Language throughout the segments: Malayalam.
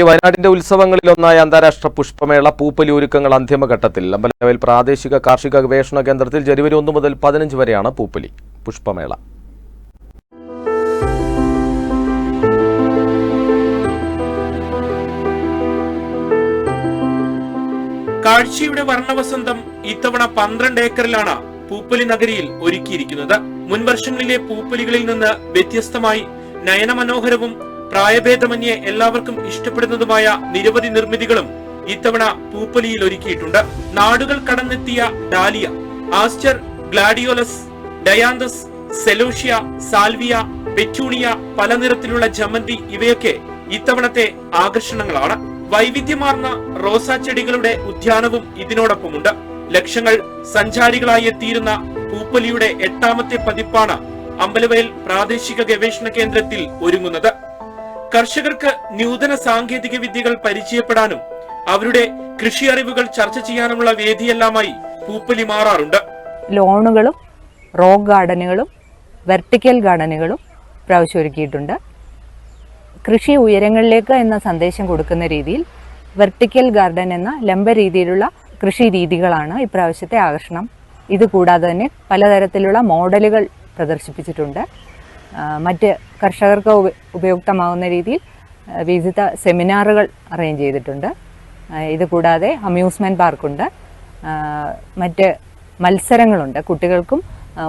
ഈ വയനാടിന്റെ ഉത്സവങ്ങളിലൊന്നായ അന്താരാഷ്ട്ര പുഷ്പമേള പൂപ്പലി ഒരുക്കങ്ങൾ അന്തിമഘട്ടത്തിൽ. അമ്പലവയൽ പ്രാദേശിക കാർഷിക ഗവേഷണ കേന്ദ്രത്തിൽ ജനുവരി ഒന്ന് മുതൽ പതിനഞ്ച് വരെയാണ് പൂപ്പലി പുഷ്പമേള. കാഴ്ചയുടെ വർണവസന്തം ഇത്തവണ പന്ത്രണ്ട് ഏക്കറിലാണ് പൂപ്പലി നഗരിയിൽ ഒരുക്കിയിരിക്കുന്നത്. മുൻവർഷങ്ങളിലെ പൂപ്പലികളിൽ നിന്ന് വ്യത്യസ്തമായി നയനമനോഹരവും പ്രായഭേദമന്യേ എല്ലാവർക്കും ഇഷ്ടപ്പെടുന്നതുമായ നിരവധി നിർമ്മിതികളും ഇത്തവണ പൂപ്പലിയിൽ ഒരുക്കിയിട്ടുണ്ട്. നാടുകൾ കടന്നെത്തിയ dahlia aster gladiolus dianthus celosia salvia petunia പല നിറത്തിലുള്ള ജമന്തി ഇവയൊക്കെ ഇത്തവണത്തെ ആകർഷണങ്ങളാണ്. വൈവിധ്യമാർന്ന റോസാ ചെടികളുടെ ഉദ്യാനവും ഇതിനോടൊപ്പമുണ്ട്. ലക്ഷങ്ങൾ സഞ്ചാരികളായി എത്തിയിരുന്ന പൂപ്പലിയുടെ എട്ടാമത്തെ പതിപ്പാണ് അമ്പലവയൽ പ്രാദേശിക ഗവേഷണ കേന്ദ്രത്തിൽ ഒരുങ്ങുന്നത്. കർഷകർക്ക് നൂതന സാങ്കേതിക വിദ്യകൾ പരിചയപ്പെടാനും അവരുടെ കൃഷി അറിവുകൾ ചർച്ച ചെയ്യാനുമുള്ള വേദിയെല്ലാമായി പൂപ്പലി മാറാറുണ്ട്. ലോണുകളും റോക്ക് ഗാർഡനുകളും വെർട്ടിക്കൽ ഗാർഡനുകളും പ്രാവശ്യം ഒരുക്കിയിട്ടുണ്ട്. കൃഷി ഉയരങ്ങളിലേക്ക് എന്ന സന്ദേശം കൊടുക്കുന്ന രീതിയിൽ വെർട്ടിക്കൽ ഗാർഡൻ എന്ന ലംബ രീതിയിലുള്ള കൃഷി രീതികളാണ് ഇപ്രാവശ്യത്തെ ആകർഷണം. ഇത് കൂടാതെ തന്നെ പലതരത്തിലുള്ള മോഡലുകൾ പ്രദർശിപ്പിച്ചിട്ടുണ്ട്. മറ്റ് കർഷകർക്ക് ഉപ ഉപയുക്തമാവുന്ന രീതിയിൽ വിവിധ സെമിനാറുകൾ അറേഞ്ച് ചെയ്തിട്ടുണ്ട്. ഇതുകൂടാതെ ഇത് കൂടാതെ അമ്യൂസ്മെന്റ് പാർക്കുണ്ട്. മറ്റ് മത്സരങ്ങളുണ്ട്. കുട്ടികൾക്കും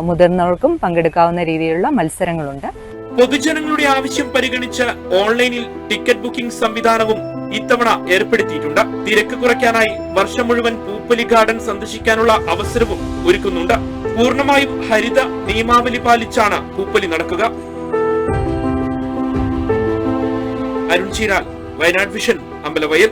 മുതിർന്നവർക്കും പങ്കെടുക്കാവുന്ന രീതിയിലുള്ള മത്സരങ്ങളുണ്ട്. പൊതുജനങ്ങളുടെ ആവശ്യം പരിഗണിച്ച് ഓൺലൈനിൽ ടിക്കറ്റ് ബുക്കിംഗ് സംവിധാനവും ഇത്തവണ ഏർപ്പെടുത്തിയിട്ടുണ്ട്. തിരക്ക് കുറയ്ക്കാനായി വർഷം മുഴുവൻ പൂപ്പലി ഗാർഡൻ സന്ദർശിക്കാനുള്ള അവസരവും ഒരുക്കുന്നുണ്ട്. പൂർണമായും ഹരിത നിയമാവലി പാലിച്ചാണ് പൂപ്പലി നടക്കുക. അരുൺ ചീരാൽ വയനാട് വിഷൻ അമ്പലവയൽ